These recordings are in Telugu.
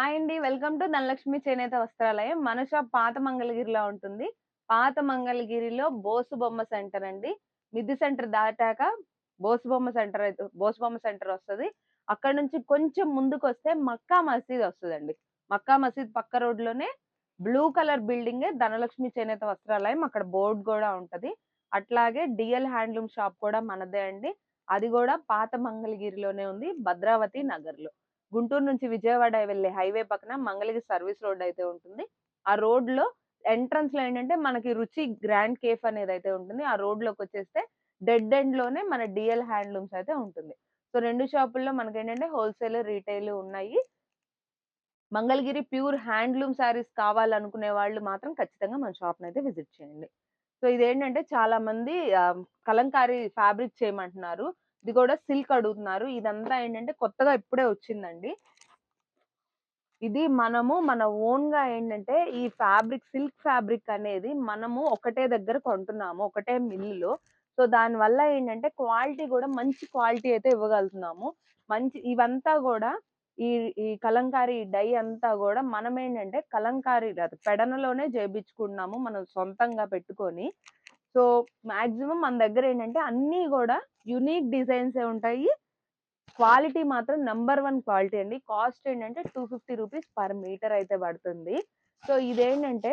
హాయ్ అండి. వెల్కమ్ టు ధనలక్ష్మి చేనేత వస్త్రాలయం. మన షాప్ పాత మంగళగిరిలో ఉంటుంది. పాత మంగళగిరిలో బోసు బొమ్మ సెంటర్ అండి. మిద్ది సెంటర్ దాటాక బోసు బొమ్మ సెంటర్ అయితే బోసు బొమ్మ సెంటర్ వస్తుంది. అక్కడ నుంచి కొంచెం ముందుకు వస్తే మక్కా మసీద్ వస్తుందండి. మక్కా మసీద్ పక్క రోడ్లోనే blue colour building Dhanalakshmi Chenetha Vastralayam. అక్కడ బోర్డు కూడా ఉంటది. అట్లాగే డిఎల్ హ్యాండ్లూమ్ షాప్ కూడా మనదే అండి. అది కూడా పాత మంగళగిరిలోనే ఉంది. భద్రావతి నగర్లో గుంటూరు నుంచి విజయవాడ వెళ్ళే హైవే పక్కన మంగళగిరి సర్వీస్ రోడ్ అయితే ఉంటుంది. ఆ రోడ్లో ఎంట్రన్స్లో ఏంటంటే మనకి రుచి గ్రాండ్ కేఫ్ అనేది అయితే ఉంటుంది. ఆ రోడ్లోకి వచ్చేస్తే డెడ్ ఎండ్లోనే మన డిఎల్ హ్యాండ్లూమ్స్ అయితే ఉంటుంది. సో రెండు షాపుల్లో మనకి ఏంటంటే హోల్సేల్ రీటైల్ ఉన్నాయి. మంగళగిరి ప్యూర్ హ్యాండ్లూమ్ శారీస్ కావాలనుకునే వాళ్ళు మాత్రం ఖచ్చితంగా మన షాప్ అయితే విజిట్ చేయండి. సో ఇదేంటంటే చాలా మంది కలంకారీ ఫ్యాబ్రిక్ చేయమంటున్నారు. ఇది కూడా సిల్క్ అడుగుతున్నారు. ఇదంతా ఏంటంటే కొత్తగా ఇప్పుడే వచ్చిందండి. ఇది మనము మన ఓన్గా ఏంటంటే ఈ ఫ్యాబ్రిక్ సిల్క్ ఫ్యాబ్రిక్ అనేది మనము ఒకటే దగ్గర కొంటున్నాము ఒకటే మిల్లులో. సో దాని వల్ల ఏంటంటే క్వాలిటీ కూడా మంచి క్వాలిటీ అయితే ఇవ్వగలుగుతున్నాము. మంచి ఇవంతా కూడా ఈ ఈ కలంకారీ డై అంతా కూడా మనం ఏంటంటే కలంకారీ అది పెడనలోనే చేయించుకుంటున్నాము మనం సొంతంగా పెట్టుకొని. సో మాక్సిమం మన దగ్గర ఏంటంటే అన్నీ కూడా యునీక్ డిజైన్సే ఉంటాయి. క్వాలిటీ మాత్రం నెంబర్ వన్ క్వాలిటీ అండి. కాస్ట్ ఏంటంటే two fifty rupees per metre అయితే పడుతుంది. సో ఇదేంటంటే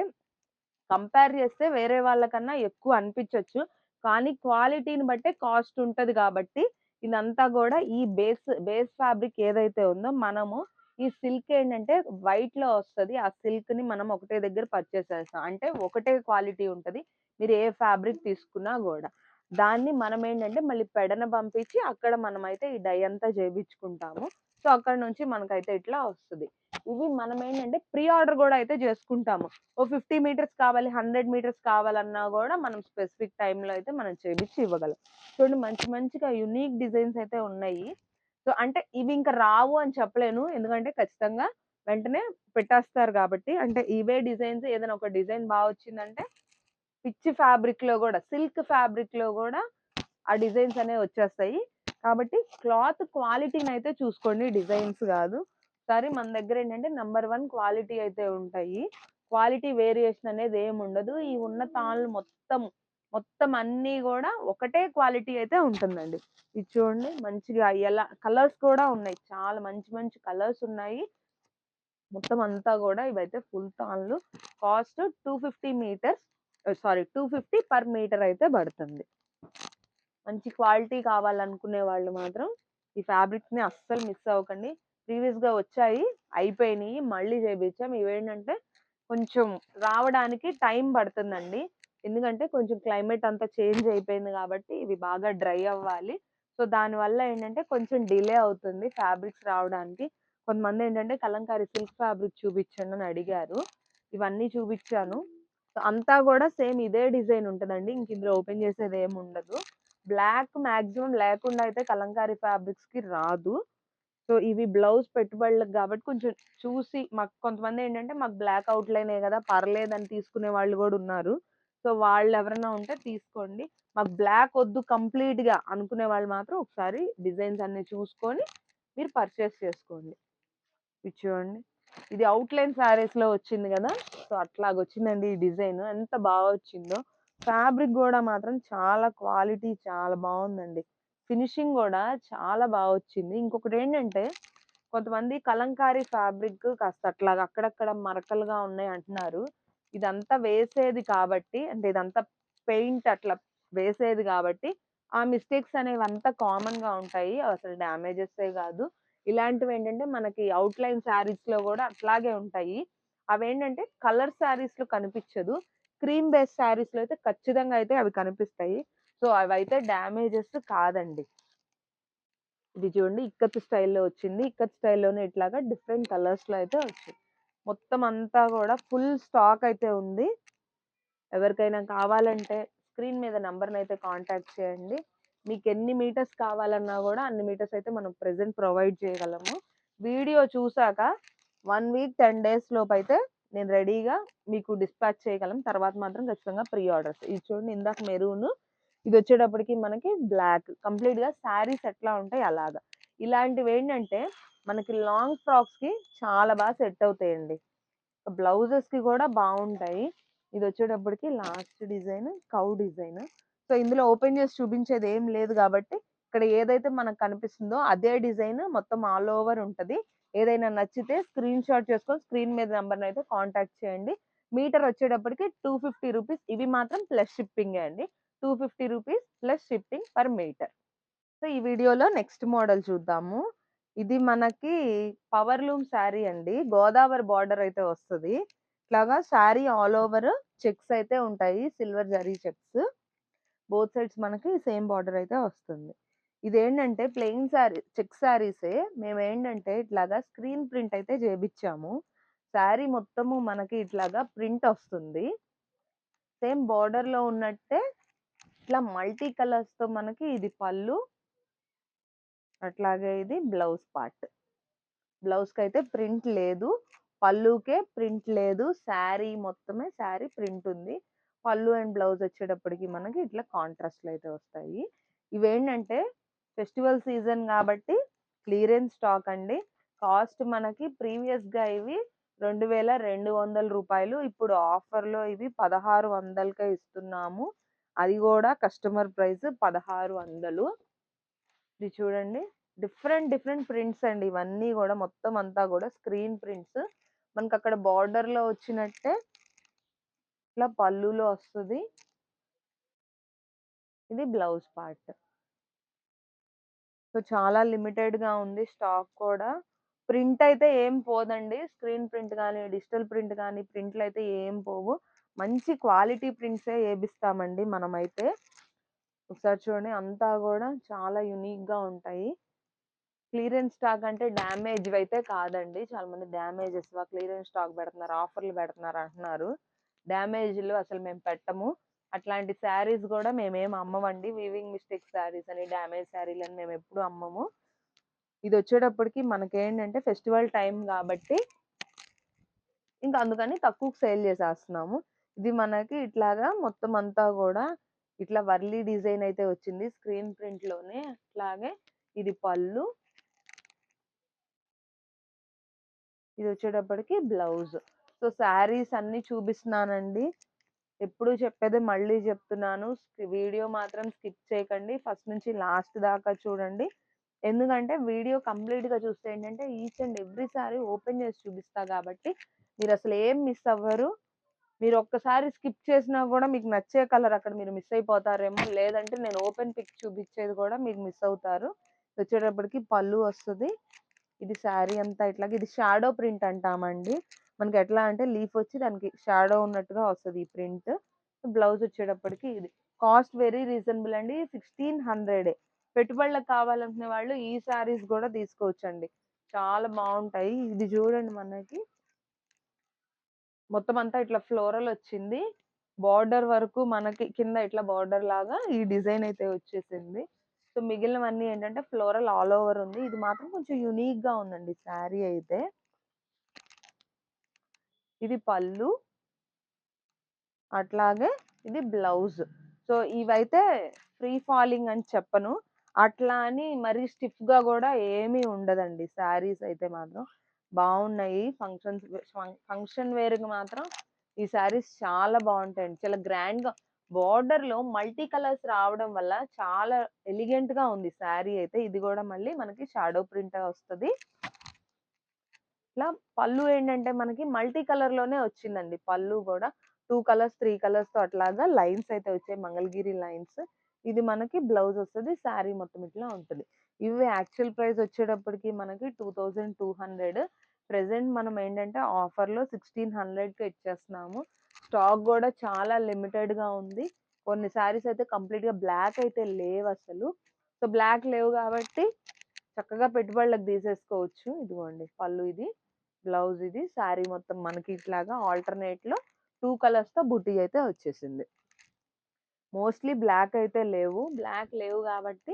కంపేర్ చేస్తే వేరే వాళ్ళకన్నా ఎక్కువ అనిపించవచ్చు కానీ క్వాలిటీని బట్టే కాస్ట్ ఉంటుంది కాబట్టి ఇదంతా కూడా ఈ బేస్ బేస్ ఫ్యాబ్రిక్ ఏదైతే ఉందో మనము ఈ సిల్క్ ఏంటంటే వైట్లో వస్తుంది. ఆ సిల్క్ని మనం ఒకటే దగ్గర పర్చేస్ చేస్తాం. అంటే ఒకటే క్వాలిటీ ఉంటుంది. మీరు ఏ ఫ్యాబ్రిక్ తీసుకున్నా కూడా దాన్ని మనం ఏంటంటే మళ్ళీ పెడన పంపించి అక్కడ మనం అయితే ఈ డై అంతా చేయించుకుంటాము సో అక్కడ నుంచి మనకైతే ఇట్లా వస్తుంది. ఇవి మనం ఏంటంటే ప్రీ ఆర్డర్ కూడా అయితే చేసుకుంటాము. ఓ ఫిఫ్టీ మీటర్స్ కావాలి హండ్రెడ్ మీటర్స్ కావాలన్నా కూడా మనం స్పెసిఫిక్ టైంలో అయితే మనం చేయించి ఇవ్వగలం. చూడండి మంచి మంచిగా యునిక్ డిజైన్స్ అయితే ఉన్నాయి. సో అంటే ఇవి ఇంకా రావు అని చెప్పలేను. ఎందుకంటే ఖచ్చితంగా వెంటనే పెట్టేస్తారు కాబట్టి. అంటే ఇవే డిజైన్స్ ఏదైనా ఒక డిజైన్ బాగా వచ్చిందంటే పిచ్చి ఫ్యాబ్రిక్లో కూడా సిల్క్ ఫ్యాబ్రిక్లో కూడా ఆ డిజైన్స్ అనేవి వచ్చేస్తాయి. కాబట్టి క్లాత్ క్వాలిటీని అయితే చూసుకోండి డిజైన్స్ కాదు. సరే మన దగ్గర ఏంటంటే నెంబర్ వన్ క్వాలిటీ అయితే ఉంటాయి. క్వాలిటీ వేరియేషన్ అనేది ఏమి ఉండదు. ఈ ఉన్న తాళ్ళు మొత్తం మొత్తం అన్నీ కూడా ఒకటే క్వాలిటీ అయితే ఉంటుందండి. ఇది చూడండి మంచిగా ఎలా కలర్స్ కూడా ఉన్నాయి. చాలా మంచి మంచి కలర్స్ ఉన్నాయి. మొత్తం అంతా కూడా ఇవైతే full తాన్లు cost two fifty metres sorry two fifty per metre అయితే పడుతుంది. మంచి క్వాలిటీ కావాలనుకునే వాళ్ళు మాత్రం ఈ ఫ్యాబ్రిక్స్ని అస్సలు మిస్ అవ్వకండి. ప్రీవియస్గా వచ్చాయి అయిపోయినాయి మళ్ళీ చేయించాం ఇవేంటంటే కొంచెం రావడానికి టైం పడుతుందండి. ఎందుకంటే కొంచెం క్లైమేట్ అంతా చేంజ్ అయిపోయింది కాబట్టి ఇవి బాగా డ్రై అవ్వాలి. సో దానివల్ల ఏంటంటే కొంచెం డిలే అవుతుంది ఫ్యాబ్రిక్స్ రావడానికి. కొంతమంది ఏంటంటే కలంకారీ సిల్క్ ఫ్యాబ్రిక్ చూపించండి అని అడిగారు. ఇవన్నీ చూపించాను. సో అంతా కూడా సేమ్ ఇదే డిజైన్ ఉంటుందండి. ఇంక ఇందులో ఓపెన్ చేసేది ఏమి ఉండదు. బ్లాక్ మాక్సిమం లేకుండా అయితే కలంకారీ ఫ్యాబ్రిక్స్కి రాదు. సో ఇవి బ్లౌజ్ పెట్టుబడులకు కాబట్టి కొంచెం చూసి మాకు కొంతమంది ఏంటంటే మాకు బ్లాక్ అవుట్లైనే కదా పర్లేదని తీసుకునే వాళ్ళు కూడా ఉన్నారు. సో వాళ్ళు ఎవరైనా ఉంటే తీసుకోండి. మాకు బ్లాక్ వద్దు కంప్లీట్గా అనుకునే వాళ్ళు మాత్రం ఒకసారి డిజైన్స్ అన్ని చూసుకొని మీరు పర్చేస్ చేసుకోండి. ఇది చూడండి. ఇది అవుట్లైన్ శారీస్లో వచ్చింది కదా సో అట్లాగ వచ్చిందండి ఈ డిజైన్. ఎంత బాగా వచ్చిందో. ఫ్యాబ్రిక్ కూడా మాత్రం చాలా క్వాలిటీ చాలా బాగుందండి. ఫినిషింగ్ కూడా చాలా బాగా వచ్చింది. ఇంకొకటి ఏంటంటే కొంతమంది కలంకారీ ఫ్యాబ్రిక్ కాస్త అట్లాగా అక్కడక్కడ మరకలుగా ఉన్నాయి అంటున్నారు. ఇదంతా వేసేది కాబట్టి అంటే ఇదంతా పెయింట్ అట్లా వేసేది కాబట్టి ఆ మిస్టేక్స్ అనేవి అంతా కామన్గా ఉంటాయి. అసలు డ్యామేజెస్ కాదు. ఇలాంటివి ఏంటంటే మనకి అవుట్లైన్ శారీస్లో కూడా అట్లాగే ఉంటాయి. అవేంటంటే కలర్ శారీస్లో కనిపించదు. క్రీమ్ బేస్ శారీస్లో అయితే ఖచ్చితంగా అయితే అవి కనిపిస్తాయి. సో అవి అయితే డ్యామేజెస్ కాదండి. ఇది చూడండి ఇక్కత్ స్టైల్లో వచ్చింది. ఇక్కత్ స్టైల్లోనే ఇట్లాగా డిఫరెంట్ కలర్స్లో అయితే వచ్చింది. మొత్తం అంతా కూడా ఫుల్ స్టాక్ అయితే ఉంది. ఎవరికైనా కావాలంటే స్క్రీన్ మీద నెంబర్ని అయితే కాంటాక్ట్ చేయండి. మీకు ఎన్ని మీటర్స్ కావాలన్నా కూడా అన్ని మీటర్స్ అయితే మనం ప్రజెంట్ ప్రొవైడ్ చేయగలము. వీడియో చూసాక వన్ వీక్ టెన్ డేస్ లోపు అయితే నేను రెడీగా మీకు డిస్పాచ్ చేయగలం. తర్వాత మాత్రం ఖచ్చితంగా ప్రీ ఆర్డర్స్. ఇది చూడండి ఇందాక మెరూన్. ఇది వచ్చేటప్పటికి మనకి బ్లాక్. కంప్లీట్గా శారీస్ ఎట్లా ఉంటాయి అలాగా. ఇలాంటివి ఏంటంటే మనకి లాంగ్ ఫ్రాక్స్కి చాలా బాగా సెట్ అవుతాయండి. బ్లౌజెస్కి కూడా బాగుంటాయి ఇది వచ్చేటప్పటికి లాస్ట్ డిజైన్ కౌ డిజైన్. సో ఇందులో ఓపెన్ చేసి చూపించేది ఏం లేదు కాబట్టి ఇక్కడ ఏదైతే మనకు కనిపిస్తుందో అదే డిజైన్ మొత్తం ఆల్ ఓవర్ ఉంటది. ఏదైనా నచ్చితే స్క్రీన్ షాట్ చేసుకొని స్క్రీన్ మీద నెంబర్ అయితే కాంటాక్ట్ చేయండి. మీటర్ వచ్చేటప్పటికి టూ ఫిఫ్టీ రూపీస్. ఇవి మాత్రం ప్లస్ షిప్పింగ్ అండి. Two fifty rupees plus shipping per metre. So ఈ వీడియోలో నెక్స్ట్ మోడల్ చూద్దాము. ఇది మనకి పవర్ లూమ్ శారీ అండి. గోదావరి బార్డర్ అయితే వస్తుంది. ఇట్లాగా శారీ ఆల్ ఓవర్ చెక్స్ అయితే ఉంటాయి. Silver zari checks. Both sides మనకి సేమ్ బార్డర్ అయితే వస్తుంది. ఇదేంటంటే ప్లెయిన్ శారీ చెక్ శారీసే. మేము ఏంటంటే ఇట్లాగా స్క్రీన్ ప్రింట్ అయితే చేపించాము శారీ మొత్తము మనకి ఇట్లాగా ప్రింట్ వస్తుంది. సేమ్ బార్డర్లో ఉన్నట్టే ఇట్లా మల్టీ కలర్స్తో మనకి ఇది పళ్ళు అట్లాగే ఇది బ్లౌజ్ పార్ట్. బ్లౌజ్కి అయితే ప్రింట్ లేదు. పళ్ళుకే ప్రింట్ లేదు. శారీ మొత్తమే శారీ ప్రింట్ ఉంది. పళ్ళు అండ్ బ్లౌజ్ వచ్చేటప్పటికి మనకి ఇట్లా కాంట్రాస్ట్లు అయితే వస్తాయి. ఇవేంటంటే ఫెస్టివల్ సీజన్ కాబట్టి క్లియరెన్స్ స్టాక్ అండి. కాస్ట్ మనకి ప్రీవియస్గా ఇవి రెండు వేల రెండు వందల రూపాయలు. ఇప్పుడు ఆఫర్లో ఇవి పదహారు వందలకే ఇస్తున్నాము. అది కూడా కస్టమర్ ప్రైస్ పదహారు వందలు. ఇది చూడండి. డిఫరెంట్ డిఫరెంట్ ప్రింట్స్ అండి. ఇవన్నీ కూడా మొత్తం అంతా కూడా స్క్రీన్ ప్రింట్స్. మనకి అక్కడ బార్డర్లో వచ్చినట్టే ఇట్లా పళ్ళులో వస్తుంది. ఇది బ్లౌజ్ పార్ట్. సో చాలా లిమిటెడ్గా ఉంది స్టాక్ కూడా. ప్రింట్ అయితే ఏం పోదండి. స్క్రీన్ ప్రింట్ కానీ డిజిటల్ ప్రింట్ కానీ ప్రింట్లు అయితే ఏం పోవు. మంచి క్వాలిటీ ప్రింట్సే వేపిస్తామండి మనమైతే. ఒకసారి చూడండి. అంతా కూడా చాలా యునిక్గా ఉంటాయి. క్లియరెన్స్ స్టాక్ అంటే డ్యామేజ్ అయితే కాదండి. చాలా మంది డ్యామేజెస్ క్లియరెన్స్ స్టాక్ పెడుతున్నారు ఆఫర్లు పెడుతున్నారు అంటున్నారు. డ్యామేజ్లు అసలు మేము పెట్టము. అట్లాంటి శారీస్ కూడా మేమేం అమ్మమండి. వీవింగ్ మిస్టేక్ శారీస్ అని డ్యామేజ్ శారీలు అని మేము ఎప్పుడు అమ్మము. ఇది వచ్చేటప్పటికి మనకేంటంటే ఫెస్టివల్ టైం కాబట్టి ఇంకా అందుకని తక్కువ సేల్ చేసేస్తున్నాము. ఇది మనకి ఇట్లాగా మొత్తం అంతా కూడా ఇట్లా వర్లీ డిజైన్ అయితే వచ్చింది. స్క్రీన్ ప్రింట్లోనే అట్లాగే ఇది పళ్ళు. ఇది వచ్చేటప్పటికి బ్లౌజ్. సో శారీస్ అన్ని చూపిస్తున్నానండి. ఎప్పుడు చెప్పేది మళ్ళీ చెప్తున్నాను. వీడియో మాత్రం స్కిప్ చేయకండి. ఫస్ట్ నుంచి లాస్ట్ దాకా చూడండి. ఎందుకంటే వీడియో కంప్లీట్గా చూస్తే ఏంటంటే each and every sari open చేసి చూపిస్తా కాబట్టి మీరు అసలు ఏం మిస్ అవ్వరు. మీరు ఒక్కసారి స్కిప్ చేసినా కూడా మీకు నచ్చే కలర్ అక్కడ మీరు మిస్ అయిపోతారేమో లేదంటే నేను ఓపెన్ పిక్ చూపించేది కూడా మీకు మిస్ అవుతారు. వచ్చేటప్పటికి పళ్ళు వస్తుంది. ఇది శారీ అంతా ఇట్లాగే ఇది షాడో ప్రింట్ అంటామండి. మనకి ఎట్లా అంటే లీఫ్ వచ్చి దానికి షాడో ఉన్నట్టుగా వస్తుంది ఈ ప్రింట్. బ్లౌజ్ వచ్చేటప్పటికి ఇది. కాస్ట్ వెరీ రీజనబుల్ అండి సిక్స్టీన్ హండ్రెడ్. పెట్టుబడులకు కావాలనుకునే వాళ్ళు ఈ శారీస్ కూడా తీసుకోవచ్చండి. చాలా బాగుంటాయి. ఇది చూడండి మనకి. మొత్తం అంతా ఇట్లా ఫ్లోరల్ వచ్చింది. బార్డర్ వరకు మనకి కింద ఇట్లా బార్డర్ లాగా ఈ డిజైన్ అయితే వచ్చేసింది. సో మిగిలినవన్నీ ఏంటంటే ఫ్లోరల్ ఆల్ ఓవర్ ఉంది. ఇది మాత్రం కొంచెం యునిక్గా ఉందండి శారీ అయితే. ఇది పళ్ళు. అట్లాగే ఇది బ్లౌజ్. సో ఇవైతే ఫ్రీ ఫాలింగ్ అని చెప్పను. అట్లా అని మరీ స్టిఫ్గా కూడా ఏమీ ఉండదండి శారీస్ అయితే మాత్రం. బాగున్నాయి ఫంక్షన్స్ ఫంక్షన్ వేర్కి మాత్రం ఈ శారీస్ చాలా బాగుంటాయండి చాలా గ్రాండ్గా బార్డర్లో మల్టీ కలర్స్ రావడం వల్ల చాలా ఎలిగెంట్గా ఉంది శారీ అయితే. ఇది కూడా మళ్ళీ మనకి షాడో ప్రింట్ వస్తుంది. ఇట్లా పళ్ళు ఏంటంటే మనకి మల్టీ కలర్లోనే వచ్చిందండి. పళ్ళు కూడా టూ కలర్స్ త్రీ కలర్స్తో అట్లాగా లైన్స్ అయితే వచ్చాయి. మంగళగిరి లైన్స్. ఇది మనకి బ్లౌజ్ వస్తుంది శారీ మొత్తం ఇట్లా ఉంటుంది. ఇవి యాక్చువల్ ప్రైస్ వచ్చేటప్పటికి మనకి two thousand two hundred. Present మనం ఏంటంటే ఆఫర్లో సిక్స్టీన్ హండ్రెడ్కి ఇచ్చేస్తున్నాము. స్టాక్ కూడా చాలా లిమిటెడ్గా ఉంది. కొన్ని శారీస్ అయితే కంప్లీట్గా బ్లాక్ అయితే లేవు అసలు. సో బ్లాక్ లేవు కాబట్టి చక్కగా పెట్టుబడులకు తీసేసుకోవచ్చు. ఇదిగోండి పళ్ళు ఇది బ్లౌజ్ ఇది శారీ మొత్తం మనకి ఇట్లాగా ఆల్టర్నేట్లో టూ కలర్స్తో బుట్టీ బుట్టి అయితే వచ్చేసింది. మోస్ట్లీ బ్లాక్ అయితే లేవు. బ్లాక్ లేవు కాబట్టి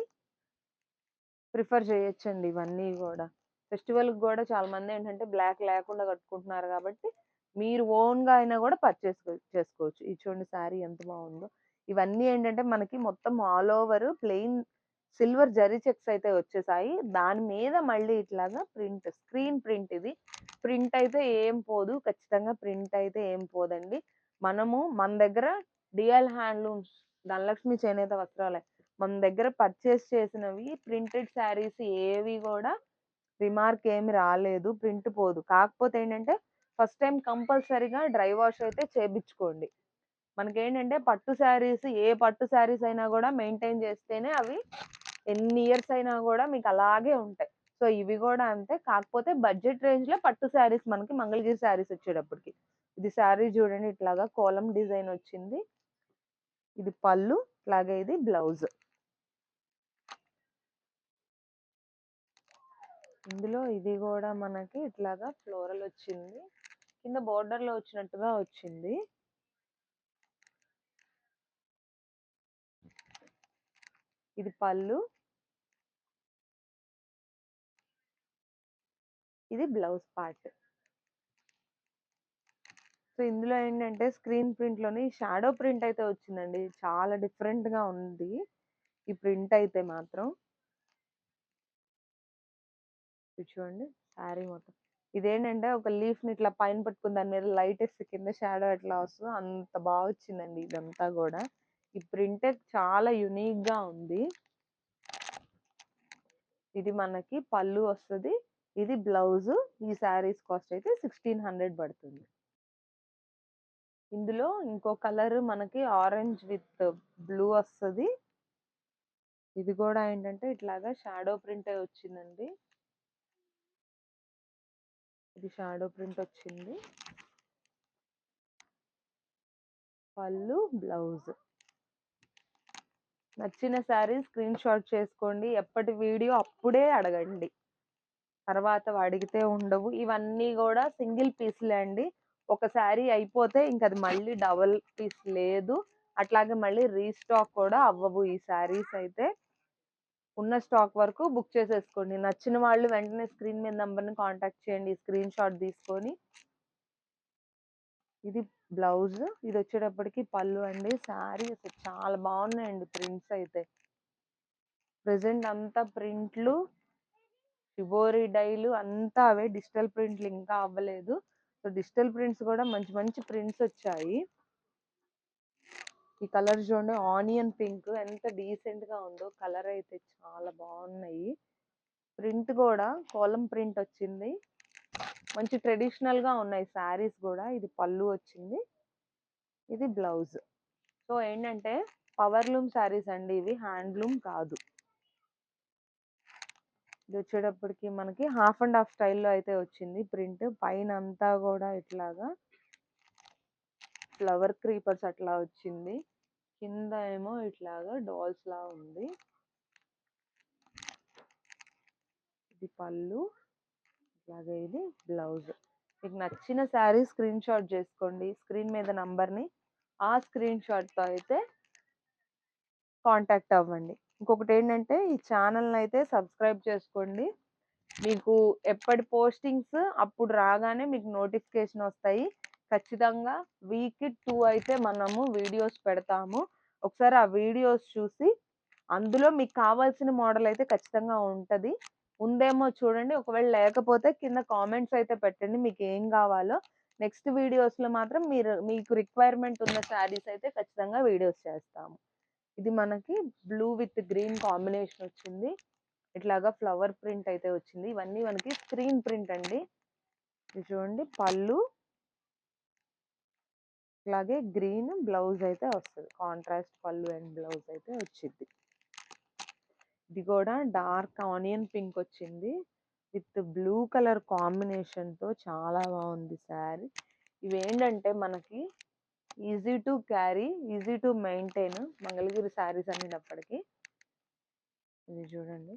ప్రిఫర్ చేయొచ్చండి ఇవన్నీ కూడా ఫెస్టివల్కి కూడా చాలా మంది ఏంటంటే బ్లాక్ లేకుండా కట్టుకుంటున్నారు కాబట్టి మీరు ఓన్గా అయినా కూడా పర్చేస్ చేసుకోవచ్చు. ఈ చూడండి శారీ ఎంత బాగుందో. ఇవన్నీ ఏంటంటే మనకి మొత్తం all over plain silver zari checks అయితే వచ్చేసాయి. దాని మీద మళ్ళీ ఇట్లాగా ప్రింట్ స్క్రీన్ ప్రింట్ ఇది. ప్రింట్ అయితే ఏం పోదు. ఖచ్చితంగా ప్రింట్ అయితే ఏం పోదండి. మనము మన దగ్గర డిఎల్ హ్యాండ్లూమ్స్ ధనలక్ష్మి చేనేత వస్త్రాలయం మన దగ్గర పర్చేస్ చేసినవి ప్రింటెడ్ శారీస్ ఏవి కూడా రిమార్క్ ఏమి రాలేదు ప్రింట్ పోదు. కాకపోతే ఏంటంటే ఫస్ట్ టైం కంపల్సరీగా డ్రై వాష్ అయితే చేపించుకోండి. మనకేంటంటే పట్టు శారీస్ ఏ పట్టు శారీస్ అయినా కూడా మెయింటైన్ చేస్తేనే అవి ఎన్ని ఇయర్స్ అయినా కూడా మీకు అలాగే ఉంటాయి. సో ఇవి కూడా అంతే. కాకపోతే బడ్జెట్ రేంజ్లో పట్టు శారీస్ మనకి మంగళగిరి శారీస్ వచ్చేటప్పటికి. ఇది శారీ చూడండి ఇట్లాగా కోలం డిజైన్ వచ్చింది. ఇది పళ్ళు అలాగే ఇది బ్లౌజ్. ఇందులో ఇది కూడా మనకి ఇట్లాగా ఫ్లోరల్ వచ్చింది. కింద బోర్డర్లో వచ్చినట్టుగా వచ్చింది. ఇది పళ్ళు. ఇది బ్లౌజ్ పార్ట్. సో ఇందులో ఏంటంటే స్క్రీన్ ప్రింట్లోని షాడో ప్రింట్ అయితే వచ్చిందండి. చాలా డిఫరెంట్గా ఉంది. ఈ ప్రింట్ అయితే మాత్రం. ఇది చూడండి శారీ మొత్తం. ఇదేంటంటే ఒక లీఫ్ని ఇట్లా పైన పట్టుకుని దాని మీద లైట్ వేస్తే కింద షాడో ఎట్లా వస్తుందో అంత బాగా వచ్చిందండి ఇదంతా కూడా. ఈ ప్రింట్ చాలా యునిక్గా ఉంది. ఇది మనకి పళ్ళు వస్తుంది ఇది బ్లౌజ్ ఈ శారీస్ కాస్ట్ అయితే సిక్స్టీన్ హండ్రెడ్ పడుతుంది. ఇందులో ఇంకో కలర్ మనకి ఆరెంజ్ విత్ బ్లూ వస్తుంది. ఇది కూడా ఏంటంటే ఇట్లాగా షాడో ప్రింట్ వచ్చిందండి. ఇది షాడో ప్రింట్ వచ్చింది. పళ్ళు బ్లౌజ్. నచ్చిన శారీ స్క్రీన్ షాట్ చేసుకోండి. ఎప్పటి వీడియో అప్పుడే అడగండి. తర్వాత అడిగితే ఉండవు. ఇవన్నీ కూడా సింగిల్ పీస్లే అండి. ఒక శారీ అయిపోతే ఇంక అది మళ్ళీ డబల్ పీస్ లేదు. అట్లాగే మళ్ళీ రీస్టాక్ కూడా అవ్వవు ఈ శారీస్ అయితే. ఉన్న స్టాక్ వరకు బుక్ చేసేసుకోండి. నచ్చిన వాళ్ళు వెంటనే స్క్రీన్ మీద నంబర్ని కాంటాక్ట్ చేయండి. స్క్రీన్ షాట్ తీసుకొని. ఇది బ్లౌజ్. ఇది వచ్చేటప్పటికి పళ్ళు అండి. శారీ అసలు చాలా బాగున్నాయండి ప్రింట్స్ అయితే. ప్రెసెంట్ అంతా ప్రింట్లు షిబోరి డైలు అంతా అవే డిజిటల్ ప్రింట్లు ఇంకా అవ్వలేదు. సో డిజిటల్ ప్రింట్స్ కూడా మంచి మంచి ప్రింట్స్ వచ్చాయి. ఈ కలర్ చూడండి ఆనియన్ పింక్ ఎంత డీసెంట్గా ఉందో కలర్ అయితే చాలా బాగున్నాయి. ప్రింట్ కూడా కోలం ప్రింట్ వచ్చింది. మంచి ట్రెడిషనల్గా ఉన్నాయి శారీస్ కూడా. ఇది పళ్ళు వచ్చింది. ఇది బ్లౌజ్. సో ఏంటంటే పవర్లూమ్ శారీస్ అండి ఇవి హ్యాండ్లూమ్ కాదు. ఇది వచ్చేటప్పటికి మనకి హాఫ్ అండ్ హాఫ్ స్టైల్లో అయితే వచ్చింది ప్రింట్. పైన అంతా కూడా ఇట్లాగా ఫ్లవర్ క్రీపర్స్ అట్లా వచ్చింది. కింద ఏమో ఇట్లాగా డాల్స్ లా ఉంది. ఇది పళ్ళు అలాగే ఇది బ్లౌజ్. మీకు నచ్చిన శారీ స్క్రీన్ షాట్ చేసుకోండి. స్క్రీన్ మీద నంబర్ని ఆ స్క్రీన్ షాట్తో అయితే కాంటాక్ట్ అవ్వండి. ఇంకొకటి ఏంటంటే ఈ ఛానల్ని అయితే సబ్స్క్రైబ్ చేసుకోండి. మీకు ఎప్పటి పోస్టింగ్స్ అప్పుడు రాగానే మీకు నోటిఫికేషన్ వస్తాయి. ఖచ్చితంగా వీక్ టూ అయితే మనము వీడియోస్ పెడతాము. ఒకసారి ఆ వీడియోస్ చూసి అందులో మీకు కావాల్సిన మోడల్ అయితే ఖచ్చితంగా ఉంటుంది. ఉందేమో చూడండి. ఒకవేళ లేకపోతే కింద కామెంట్స్ అయితే పెట్టండి మీకు ఏం కావాలో. నెక్స్ట్ వీడియోస్లో మాత్రం మీరు మీకు రిక్వైర్మెంట్ ఉన్న శారీస్ అయితే ఖచ్చితంగా వీడియోస్ చేస్తాము. ఇది మనకి బ్లూ విత్ గ్రీన్ కాంబినేషన్ వచ్చింది. ఇట్లాగా ఫ్లవర్ ప్రింట్ అయితే వచ్చింది. ఇవన్నీ మనకి స్క్రీన్ ప్రింట్ అండి. ఇది చూడండి పళ్ళు. అలాగే గ్రీన్ బ్లౌజ్ అయితే వస్తుంది. కాంట్రాస్ట్ పళ్ళు అండ్ బ్లౌజ్ అయితే వచ్చింది ఇది కూడా డార్క్ ఆనియన్ పింక్ వచ్చింది. విత్ బ్లూ కలర్ కాంబినేషన్తో చాలా బాగుంది శారీ. ఇవేంటంటే మనకి easy to carry easy to maintain Mangalagiri saris అనేటప్పటికీ ఇది చూడండి.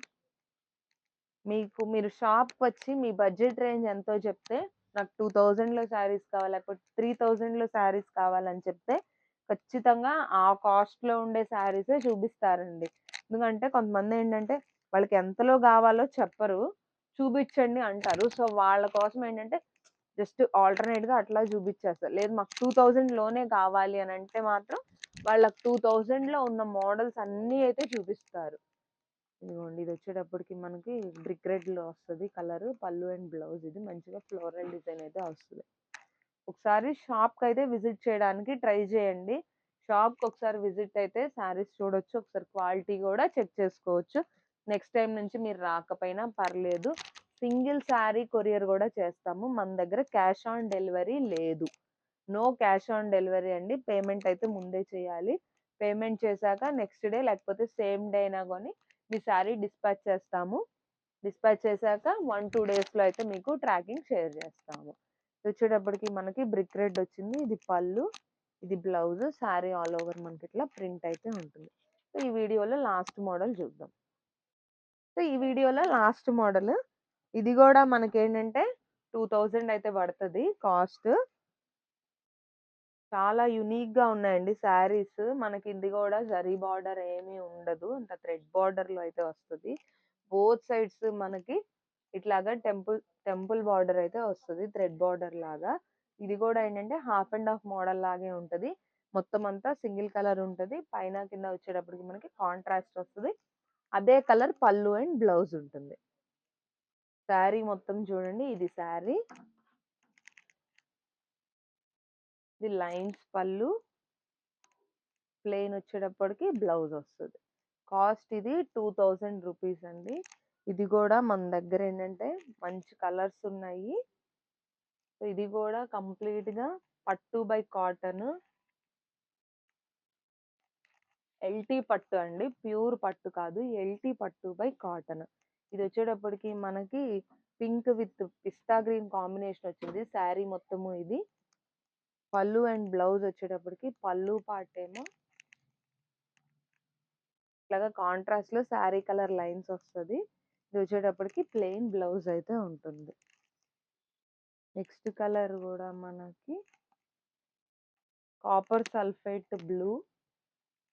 మీకు మీరు షాప్కి వచ్చి మీ బడ్జెట్ రేంజ్ ఎంతో చెప్తే నాకు టూ థౌజండ్లో శారీస్ కావాలి లేకపోతే త్రీ థౌజండ్లో శారీస్ కావాలని చెప్తే ఖచ్చితంగా ఆ కాస్ట్లో ఉండే శారీసే చూపిస్తారండి. ఎందుకంటే కొంతమంది ఏంటంటే వాళ్ళకి ఎంతలో కావాలో చెప్పరు చూపించండి అంటారు. సో వాళ్ళ కోసం ఏంటంటే జస్ట్ ఆల్టర్నేట్గా అట్లా చూపించేస్తారు. లేదు మాకు టూ థౌజండ్లోనే కావాలి అని అంటే మాత్రం వాళ్ళకి టూ థౌజండ్లో ఉన్న మోడల్స్ అన్నీ అయితే చూపిస్తారు. ఇదిగోండి ఇది వచ్చేటప్పటికి మనకి బ్రిక్ రెడ్లో వస్తుంది. కలర్ పళ్ళు అండ్ బ్లౌజ్ ఇది. మంచిగా ఫ్లోరల్ డిజైన్ అయితే వస్తుంది. ఒకసారి షాప్కి అయితే విజిట్ చేయడానికి ట్రై చేయండి. షాప్కి ఒకసారి విజిట్ అయితే శారీస్ చూడొచ్చు. ఒకసారి క్వాలిటీ కూడా చెక్ చేసుకోవచ్చు. నెక్స్ట్ టైం నుంచి మీరు రాకపోయినా పర్లేదు. సింగిల్ శారీ కొరియర్ కూడా చేస్తాము. మన దగ్గర క్యాష్ ఆన్ డెలివరీ లేదు. నో క్యాష్ ఆన్ డెలివరీ అండి. పేమెంట్ అయితే ముందే చేయాలి. పేమెంట్ చేశాక నెక్స్ట్ డే లేకపోతే సేమ్ డే అయినా కానీ మీ శారీ డిస్పాచ్ చేస్తాము. డిస్పాచ్ చేశాక వన్ టూ డేస్లో అయితే మీకు ట్రాకింగ్ షేర్ చేస్తాము. వచ్చేటప్పటికి మనకి బ్రిక్ రెడ్ వచ్చింది ఇది పళ్ళు ఇది బ్లౌజ్ శారీ ఆల్ ఓవర్ మనకి ఇట్లా ప్రింట్ అయితే ఉంటుంది. సో ఈ వీడియోలో లాస్ట్ మోడల్ చూద్దాం. సో ఈ వీడియోలో లాస్ట్ మోడల్ ఇది కూడా మనకి ఏంటంటే టూ థౌజండ్ అయితే పడుతుంది కాస్ట్. చాలా యునిక్గా ఉన్నాయండి శారీస్. మనకి ఇది కూడా జరీ బార్డర్ ఏమీ ఉండదు. అంత థ్రెడ్ బార్డర్లో అయితే వస్తుంది. బోత్ సైడ్స్ మనకి ఇట్లాగా టెంపుల్ టెంపుల్ బార్డర్ అయితే వస్తుంది. థ్రెడ్ బార్డర్ లాగా. ఇది కూడా ఏంటంటే హాఫ్ అండ్ హాఫ్ మోడల్ లాగే ఉంటది. మొత్తం అంతా సింగిల్ కలర్ ఉంటది. పైన కింద వచ్చేటప్పటికి మనకి కాంట్రాస్ట్ వస్తుంది. అదే కలర్ పళ్ళు అండ్ బ్లౌజ్ ఉంటుంది. శారీ మొత్తం చూడండి. ఇది శారీ. ఇది లైన్స్ పళ్ళు. ప్లెయిన్ వచ్చేటప్పటికి బ్లౌజ్ వస్తుంది. కాస్ట్ ఇది టూ థౌజండ్ రూపీస్ అండి. ఇది కూడా మన దగ్గర ఏంటంటే మంచి కలర్స్ ఉన్నాయి. సో ఇది కూడా కంప్లీట్గా పట్టు బై కాటన్. ఎల్టీ పట్టు అండి. ప్యూర్ పట్టు కాదు. ఎల్టీ పట్టు బై కాటన్. ఇది వచ్చేటప్పటికి మనకి pink with pista green combination వచ్చింది. శారీ మొత్తము ఇది. పళ్ళు అండ్ బ్లౌజ్ వచ్చేటప్పటికి పళ్ళు పార్ట్ ఏమో ఇట్లాగా కాంట్రాస్ట్లో శారీ కలర్ లైన్స్ వస్తుంది. ఇది వచ్చేటప్పటికి ప్లెయిన్ బ్లౌజ్ అయితే ఉంటుంది. నెక్స్ట్ కలర్ కూడా మనకి కాపర్ సల్ఫేట్ బ్లూ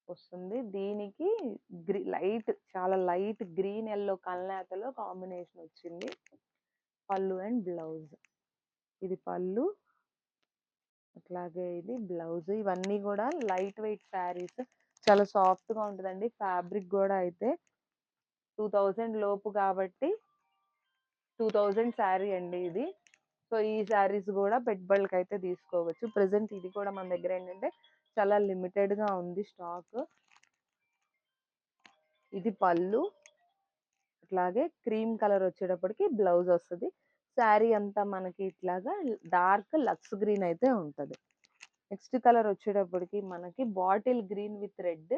వస్తుంది. దీనికి గ్రీ లైట్ చాలా లైట్ గ్రీన్ ఎల్లో కల్నేతలో కాంబినేషన్ వచ్చింది. పళ్ళు అండ్ బ్లౌజ్. ఇది పళ్ళు అట్లాగే ఇది బ్లౌజ్ ఇవన్నీ కూడా లైట్ వెయిట్ శారీస్. చాలా సాఫ్ట్గా ఉంటుందండి. ఫ్యాబ్రిక్ కూడా అయితే టూ థౌజండ్ లోపు కాబట్టి టూ థౌజండ్ శారీ అండి ఇది. సో ఈ శారీస్ కూడా పెట్టుబడులకి అయితే తీసుకోవచ్చు. ప్రెసెంట్ ఇది కూడా మన దగ్గర ఏంటంటే చాలా లిమిటెడ్గా ఉంది స్టాక్. ఇది పళ్ళు. అట్లాగే క్రీమ్ కలర్ వచ్చేటప్పటికి బ్లౌజ్ వస్తుంది. శారీ అంతా మనకి ఇట్లాగా డార్క్ లక్స్ గ్రీన్ అయితే ఉంటుంది. నెక్స్ట్ కలర్ వచ్చేటప్పటికి మనకి బాటిల్ గ్రీన్ విత్ రెడ్.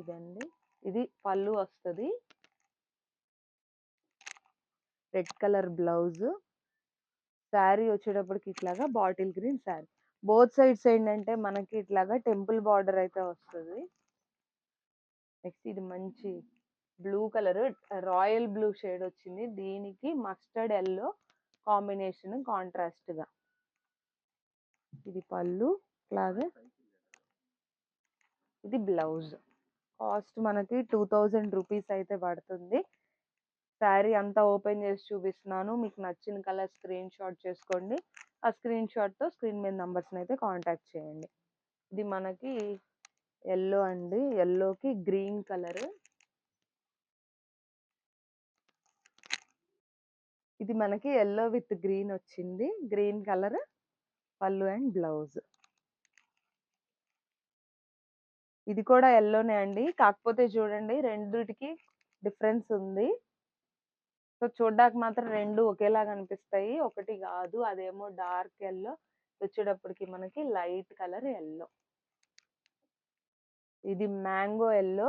ఇదండి. ఇది పళ్ళు వస్తుంది. Red colour blouse. శారీ వచ్చేటప్పటికి ఇట్లాగా bottle green sari. Both sides ఏంటంటే మనకి ఇట్లాగా టెంపుల్ బార్డర్ అయితే వస్తుంది. నెక్స్ట్ ఇది మంచి blue colour royal blue shade వచ్చింది. దీనికి మస్టర్డ్ ఎల్లో కాంబినేషన్ కాంట్రాస్ట్గా. ఇది పళ్ళు అలాగే ఇది బ్లౌజ్. కాస్ట్ మనకి టూ థౌజండ్ రూపీస్ అయితే పడుతుంది. శారీ అంతా ఓపెన్ చేసి చూపిస్తున్నాను. మీకు నచ్చిన కలర్ స్క్రీన్ షాట్ చేసుకోండి. ఆ స్క్రీన్ షాట్తో స్క్రీన్ మీద నంబర్స్ని అయితే కాంటాక్ట్ చేయండి. ఇది మనకి ఎల్లో అండి. ఎల్లోకి గ్రీన్ కలర్. ఇది మనకి ఎల్లో విత్ గ్రీన్ వచ్చింది. గ్రీన్ కలర్ పళ్ళు అండ్ బ్లౌజ్ ఇది కూడా ఎల్లోనే అండి. కాకపోతే చూడండి రెండుటికి డిఫరెన్స్ ఉంది. సో చూడ్డానికి మాత్రం రెండు ఒకేలాగా అనిపిస్తాయి. ఒకటి కాదు అదేమో డార్క్ ఎల్లో వచ్చేటప్పటికి మనకి లైట్ కలర్ ఎల్లో ఇది మ్యాంగో ఎల్లో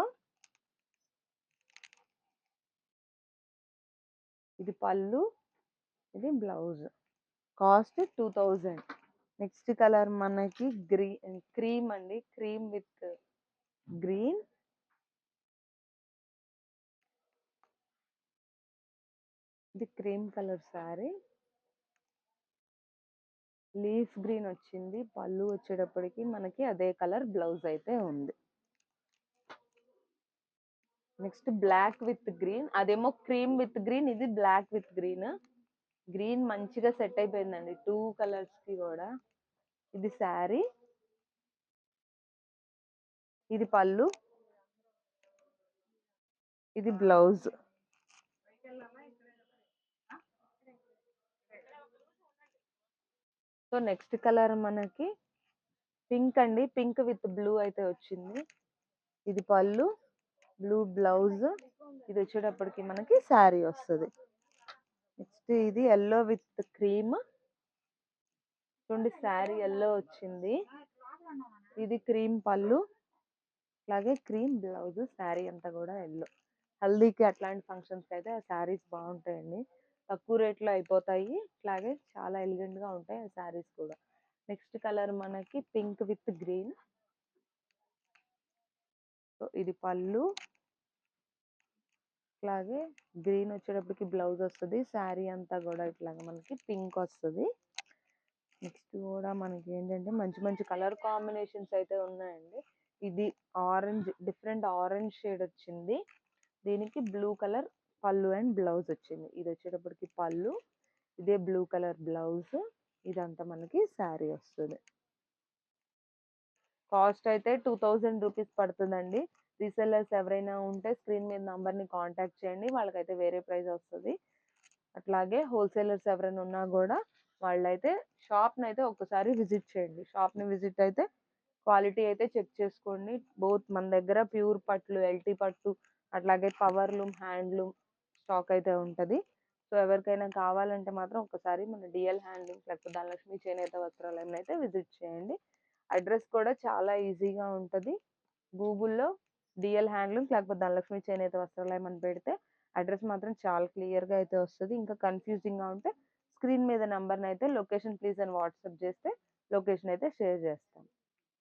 ఇది పళ్ళు. ఇది blouse. Cost two thousand. Next colour మనకి గ్రీన్ క్రీమ్ అండి. Cream with green. ఇది cream colour sari leaf green వచ్చింది. పళ్ళు వచ్చేటప్పటికి మనకి అదే కలర్ బ్లౌజ్ అయితే ఉంది. Next black with green. అదేమో క్రీమ్ విత్ గ్రీన్ ఇది బ్లాక్ విత్ గ్రీన్. గ్రీన్ మంచిగా సెట్ అయిపోయిందండి. టూ కలర్స్కి కూడా. ఇది శారీ. ఇది పళ్ళు. ఇది బ్లౌజ్. సో నెక్స్ట్ కలర్ మనకి పింక్ అండి. పింక్ విత్ బ్లూ అయితే వచ్చింది. ఇది పళ్ళు. Blue blouse. ఇది వచ్చేటప్పటికి మనకి శారీ వస్తుంది. నెక్స్ట్ ఇది ఎల్లో విత్ క్రీమ్. చూడండి శారీ ఎల్లో వచ్చింది. ఇది క్రీమ్ పళ్ళు. అలాగే క్రీమ్ బ్లౌజ్ శారీ అంతా కూడా ఎల్లో. హల్దీకి అట్లాంటి ఫంక్షన్స్కి అయితే ఆ శారీస్ బాగుంటాయండి. తక్కువ రేట్లో అయిపోతాయి. అలాగే చాలా ఎలిగెంట్గా ఉంటాయి ఆ శారీస్ కూడా. నెక్స్ట్ కలర్ మనకి పింక్ విత్ గ్రీన్. సో ఇది పళ్ళు. అలాగే గ్రీన్ వచ్చేటప్పటికి బ్లౌజ్ వస్తుంది. శారీ అంతా కూడా ఇట్లాగా మనకి పింక్ వస్తుంది. నెక్స్ట్ కూడా మనకి ఏంటంటే మంచి మంచి కలర్ కాంబినేషన్స్ అయితే ఉన్నాయండి. ఇది ఆరెంజ్ డిఫరెంట్ ఆరెంజ్ షేడ్ వచ్చింది. దీనికి బ్లూ కలర్ పళ్ళు అండ్ బ్లౌజ్ వచ్చింది. ఇది వచ్చేటప్పటికి పళ్ళు ఇదే బ్లూ కలర్ బ్లౌజ్ ఇదంతా మనకి శారీ వస్తుంది. కాస్ట్ అయితే టూ థౌజండ్ రూపీస్ పడుతుందండి. రీసెల్లర్స్ ఎవరైనా ఉంటే స్క్రీన్ మీద నంబర్ని కాంటాక్ట్ చేయండి. వాళ్ళకైతే వేరే ప్రైస్ వస్తుంది. అట్లాగే హోల్సేలర్స్ ఎవరైనా ఉన్నా కూడా వాళ్ళైతే షాప్ని అయితే ఒక్కసారి విజిట్ చేయండి. షాప్ని విజిట్ అయితే క్వాలిటీ అయితే చెక్ చేసుకోండి. బోత్ మన దగ్గర ప్యూర్ పట్లు ఎల్టీ పట్టు అట్లాగే పవర్లూమ్ హ్యాండ్లూమ్ స్టాక్ అయితే ఉంటుంది. సో ఎవరికైనా కావాలంటే మాత్రం ఒకసారి మన డిఎల్ హ్యాండ్లూమ్ లేకపోతే ధనలక్ష్మి చేనేత వస్త్రాలయం అయితే విజిట్ చేయండి. అడ్రస్ కూడా చాలా ఈజీగా ఉంటుంది. గూగుల్లో డిఎల్ హ్యాండ్లూమ్ లేకపోతే ధనలక్ష్మి చేనేత వస్త్రాలయం అని పెడితే అడ్రస్ మాత్రం చాలా క్లియర్గా అయితే వస్తుంది. ఇంకా కన్ఫ్యూజింగ్గా ఉంటే స్క్రీన్ మీద నెంబర్ని అయితే లొకేషన్ ప్లీజ్ అని వాట్సాప్ చేస్తే లొకేషన్ అయితే షేర్ చేస్తాం.